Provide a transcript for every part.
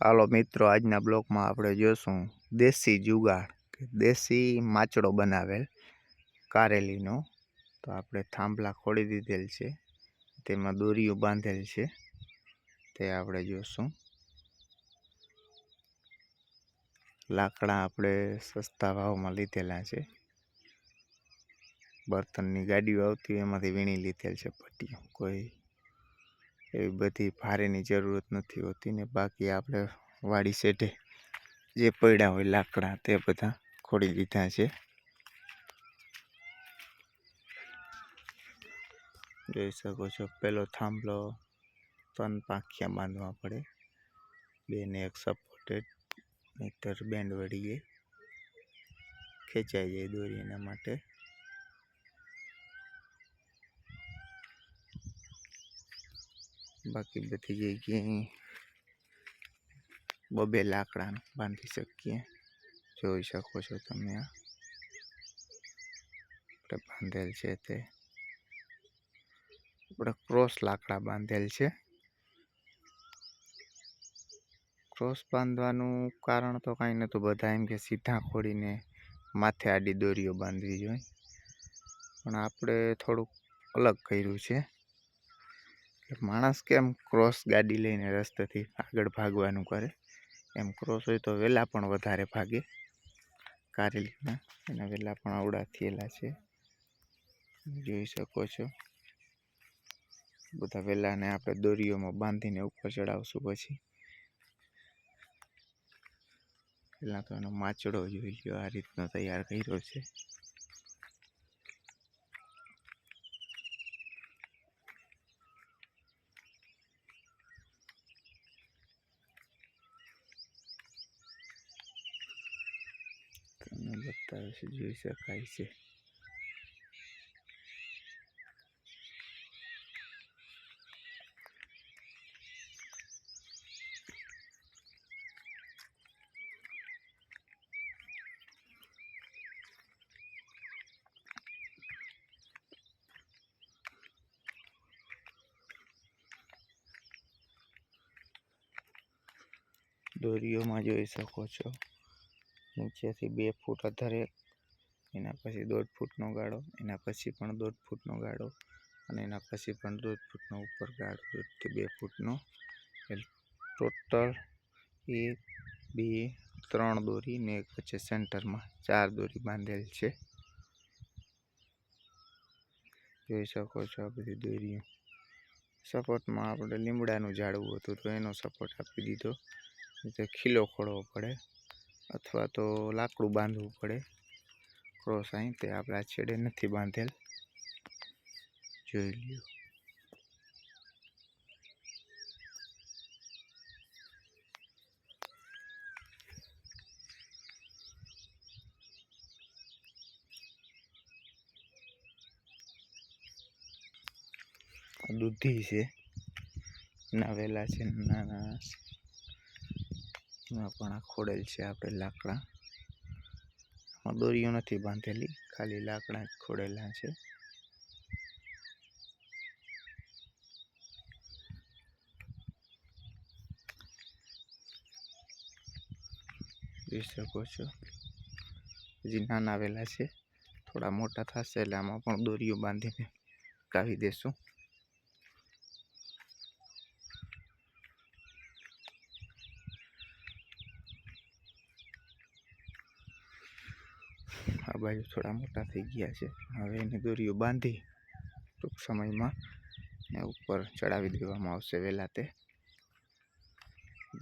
હાલો મિત્રો, આજના બ્લોકમાં આપણે જોશું દેશી જુગાડ કે દેશી માચડો બનાવેલ કારેલીનો. તો આપણે થાંભલા ખોડી દીધેલ છે, તેમાં દોરીઓ બાંધેલ છે, તે આપણે જોશું. લાકડા આપણે સસ્તા ભાવમાં લીધેલા છે. બર્તનની ગાડીઓ આવતી એમાંથી વીણી લીધેલ છે પટ્ટીઓ. કોઈ એવી બધી ભારેની જરૂરત નથી હોતી ને બાકી આપણે વાડી સેઢે જે પડ્યા હોય લાકડા તે બધા ખોડી દીધા છે. જોઈ શકો છો પેલો થાંભલો ત્રણ પાંખિયા બાંધવા પડે. બેને એક સપોર્ટેડ નહીતર બેન્ડ વળી ગઈ ખેંચાઈ જાય દોરી એના માટે. બાકી બધી જગ્યાએ બબે લાકડા બાંધી શકીએ. જોઈ શકો છો તમે આપણે બાંધેલ છે તે. આપણે ક્રોસ લાકડા બાંધેલ છે. ક્રોસ બાંધવાનું કારણ તો કાંઈ નહોતું. બધા એમ કે સીધા ખોડીને માથે આડી દોરીઓ બાંધવી જોઈએ. પણ આપણે થોડુંક અલગ કર્યું છે. માણસ કેમ ક્રોસ ગાડી લઈને રસ્તેથી આગળ ભાગવાનું કરે? એમ ક્રોસ હોય તો વહેલા પણ વધારે ભાગે. કારેલીના એના વહેલા પણ આવડા થયેલા છે. જોઈ શકો છો. બધા વહેલાને આપણે દોરીઓમાં બાંધીને ઉપર ચડાવશું પછી. પહેલાં તો એનો માચડો જોઈ લો આ રીતનો તૈયાર કર્યો છે. તમને બતાવે છે જોઈ શકાય છે દોરીઓમાં જોઈ શકો છો નીચેથી બે ફૂટ અધરે, એના પછી દોઢ ફૂટનો ગાળો, એના પછી પણ દોઢ ફૂટનો ગાળો અને એના પછી પણ દોઢ ફૂટનો ઉપર ગાળો દોઢથી બે ફૂટનો. ટોટલ એક, બે, ત્રણ દોરી ને એક વચ્ચે સેન્ટરમાં ચાર દોરી બાંધેલ છે. જોઈ શકો છો આ બધી દોરીઓ. સપોર્ટમાં આપણે લીમડાનું ઝાડવું હતું તો એનો સપોર્ટ આપી દીધો. રીતે ખીલો ખોડવો પડે. અથવા તો લાકડું બાંધવું પડે. ક્રોસ અહીં તે આપણા છેડે નથી બાંધેલ. જોઈ લ્યો. દૂધી છે. નાવેલા છે નાના એમાં પણ આ ખોડેલ છે આપણે લાકડા. આમાં દોરીઓ નથી બાંધેલી, ખાલી લાકડા જ ખોડેલા છે. જોઈ શકો છો. હજી નાના આવેલા છે. થોડા મોટા થશે એટલે આમાં પણ દોરીઓ બાંધીને કાવી દેશું. બાજુ થોડા મોટા થઈ ગયા છે. હવે એને દોરીઓ બાંધી ટૂંક સમયમાં એ ઉપર ચડાવી દેવામાં આવશે વહેલા તે.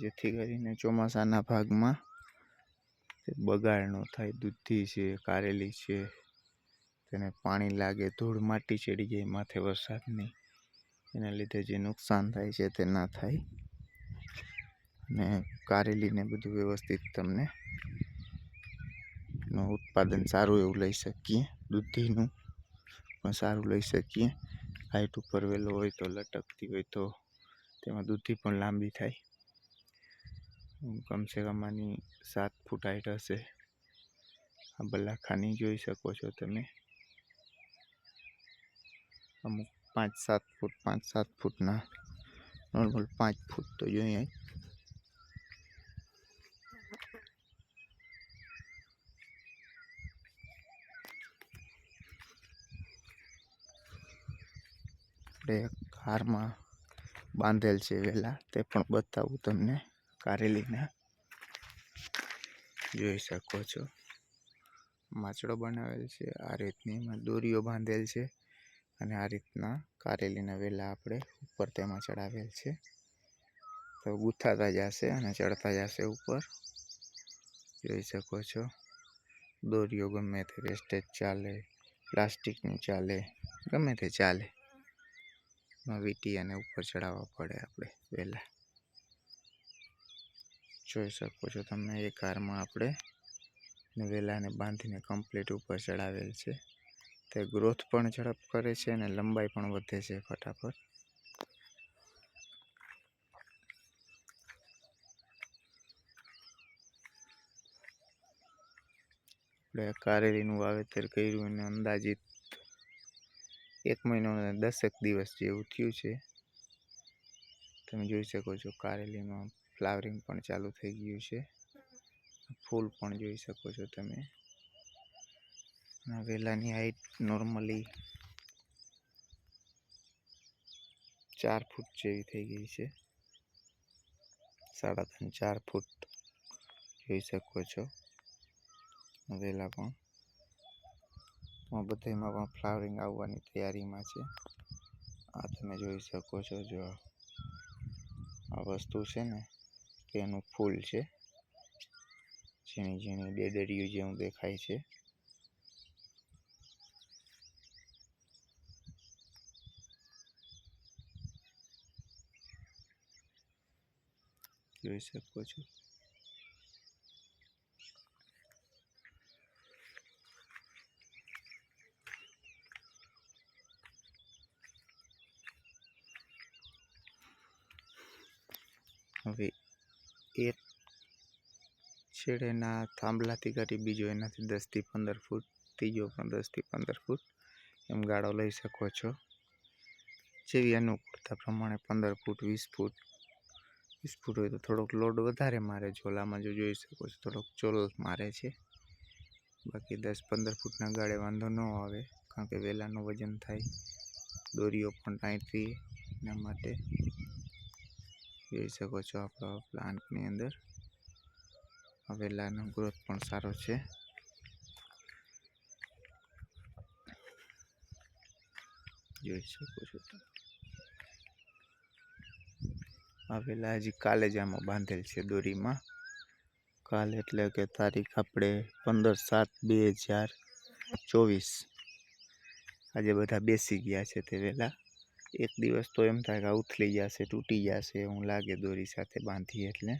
જેથી કરીને ચોમાસાના ભાગમાં બગાડ ન થાય, દૂધી છે, કારેલી છે, તેને પાણી લાગે, ધૂળ માટી ચડી જાય, માથે વરસાદની એના લીધે જે નુકસાન થાય છે તે ના થાય. ને કારેલીને બધું વ્યવસ્થિત તમને નું ઉત્પાદન સારું એવું લઈ શકીએ, દૂધીનું પણ સારું લઈ શકીએ. હાઈટ ઉપર વેલો હોય તો લટકતી હોય તો તેમાં દૂધી પણ લાંબી થાય. કમસે કમ આની સાત ફૂટ હાઈટ હશે. આ બલાખાની જોઈ શકો છો તમે. અમુક પાંચ સાત ફૂટ, પાંચ સાત ફૂટના, નોર્મલ પાંચ ફૂટ તો જોઈએ. આપણે કારમાં બાંધેલ છે વેલા, તે પણ બતાવું તમને. કારેલીના જોઈ શકો છો. માચડો બનાવેલ છે, આ રીતની એમાં દોરીઓ બાંધેલ છે અને આ રીતના કારેલીના વેલા આપણે ઉપર તેમાં ચડાવેલ છે. તો ગૂંથાતા જશે અને ચડતા જશે ઉપર. જોઈ શકો છો. દોરીઓ ગમે તે વેસ્ટેજ ચાલે, પ્લાસ્ટિકની ચાલે, ગમે તે ચાલે. એમાં વીંટી અને ઉપર ચડાવવા પડે આપણે વહેલા. જોઈ શકો છો તમે, એ કારમાં આપણે વેલાને બાંધીને કમ્પ્લીટ ઉપર ચડાવેલ છે. તે ગ્રોથ પણ ઝડપ કરે છે અને લંબાઈ પણ વધે છે ફટાફટ. આપણે કારેલીનું વાવેતર કર્યું અને અંદાજિત એક મહિનો દસેક દિવસ જેવું થયું છે. તમે જોઈ શકો છો કારેલીમાં ફ્લાવરિંગ પણ ચાલુ થઈ ગયું છે. ફૂલ પણ જોઈ શકો છો તમે. વેલાની હાઈટ નોર્મલી ચાર ફૂટ જેવી થઈ ગઈ છે. સાડા ત્રણ ચાર ફૂટ જોઈ શકો છો. વેલા પણ. આ બધામાં પણ ફ્લાવરિંગ આવવાની તૈયારીમાં છે. આ તમે જોઈ શકો છો જો આ વસ્તુ છે ને તેનું ફૂલ છે. ઝીણી ઝીણી ડેડરિયું જેવું દેખાય છે. જોઈ શકો છો હવે એક છેડેના થાંભલાથી કરી બીજો એનાથી દસથી પંદર ફૂટ, ત્રીજો પણ દસથી પંદર ફૂટ. એમ ગાળો લઈ શકો છો. જેવી અનુકૂળતા પ્રમાણે પંદર ફૂટ, વીસ ફૂટ વીસ ફૂટ હોય તો થોડોક લોડ વધારે મારે ઝોલામાં જો જોઈ શકો છો, થોડોક ચોલ મારે છે. બાકી દસ પંદર ફૂટના ગાળે વાંધો ન આવે, કારણ કે વેલાનું વજન થાય, દોરીઓ પણ ટાઈટ એના માટે. જોઈ શકો છો આપણા પ્લાન્ટની અંદર. વેલાનો ગ્રોથ પણ સારો છે. જોઈ શકો છો આ વેલા હજી કાલે જ આમાં બાંધેલ છે દોરીમાં. કાલ એટલે કે તારીખ આપણે પંદર સાત બે હજાર ચોવીસ. આજે બધા બેસી ગયા છે તે વહેલા એક દિવસ તો એમ થાય કે આવું ઉથલી જશે, તૂટી જશે હું લાગે દોરી સાથે બાંધી એટલે.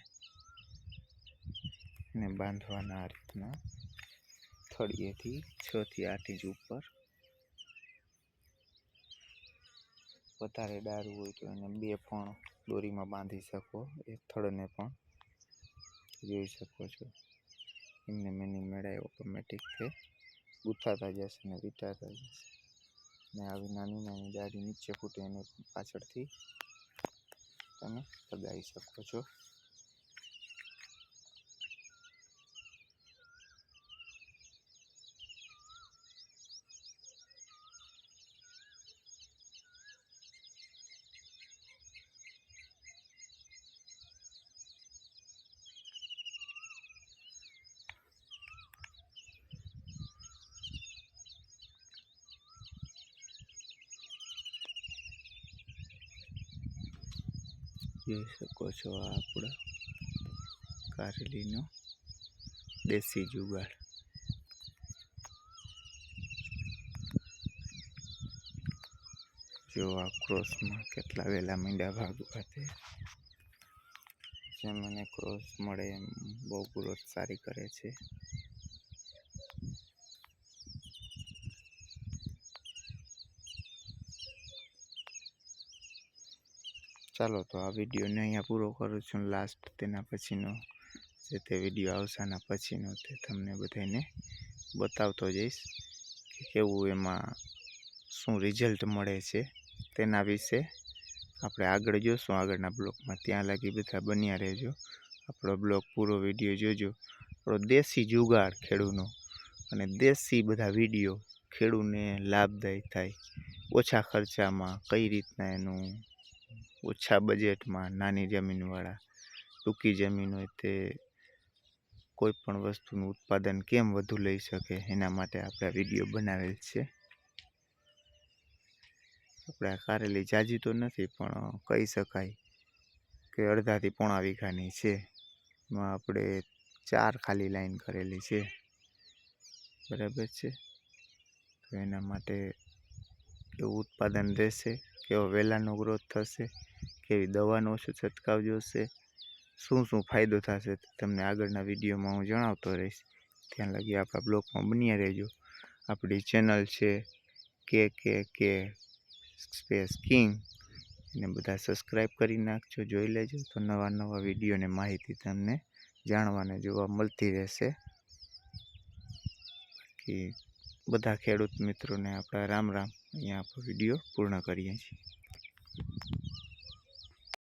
ને બાંધવાના આ રીતના થળીએથી છ થી આઠ ઇંચ ઉપર. વધારે ડારું હોય તો એને બે પણ દોરીમાં બાંધી શકો, એક થળને પણ જોઈ શકો છો. એમને મેની મેળાએ ઓટોમેટિક ગુથાતા જશે ને વીંટાતા જશે. ને આવી નાની નાની ડાળી નીચે ફૂટે એને પાછળથી. તમે લગાવી શકો છો. જોઈ શકો છો આ આપણો કારેલીનો દેશી જુગાડ. જો આ ક્રોસમાં કેટલા વેલા મીંડા ભાગ તે જે મને ક્રોસ મળે એમ બહુ ગ્રોથ સારી કરે છે. ચાલો તો આ વિડીયોને અહીંયા પૂરો કરું છું લાસ્ટ તેના પછીનો જે તે વીડિયો આવશે આના પછીનો તે તમને બધાને બતાવતો જઈશ કે કેવું એમાં શું રિઝલ્ટ મળે છે તેના વિશે આપણે આગળ જોશું આગળના બ્લોગમાં ત્યાં લાગી બધા બન્યા રહેજો. આપણો બ્લોગ પૂરો વીડિયો જોજો. આપણો દેશી જુગાડ ખેડૂનો અને દેશી બધા વીડિયો ખેડૂને લાભદાયી થાય. ઓછા ખર્ચામાં કઈ રીતના એનું ઓછા બજેટમાં નાની જમીનવાળા, ટૂંકી જમીન હોય તે કોઈ પણ વસ્તુનું ઉત્પાદન કેમ વધુ લઈ શકે, એના માટે આપણે વીડિયો બનાવેલ છે. આપણે કારેલી જાજી તો નથી, પણ કહી શકાય કે અડધાથી પોણા વીઘાની છે. એમાં આપણે ચાર ખાલી લાઈન કરેલી છે. બરાબર છે? તો એના માટે એવું ઉત્પાદન રહેશે. કેવો વહેલાનો ગ્રોથ થશે કેવી દવાનો ઓછો છંટકાવ જોશે, શું શું ફાયદો થશે તમને આગળના વિડીયોમાં હું જણાવતો રહીશ. ત્યાં લગી આપણા બ્લોગમાં બન્યા રહેજો. આપણી ચેનલ છે કે કે કે સ્પેસ કિંગ. એને બધા સબસ્ક્રાઈબ કરી નાખજો, જોઈ લેજો, તો નવા નવા વિડીયોને માહિતી તમને જાણવાને જોવા મળતી રહેશે. બાકી બધા ખેડૂત મિત્રોને આપણા રામ રામ. અહીંયા આપણો વીડિયો પૂર્ણ કરીએ છીએ.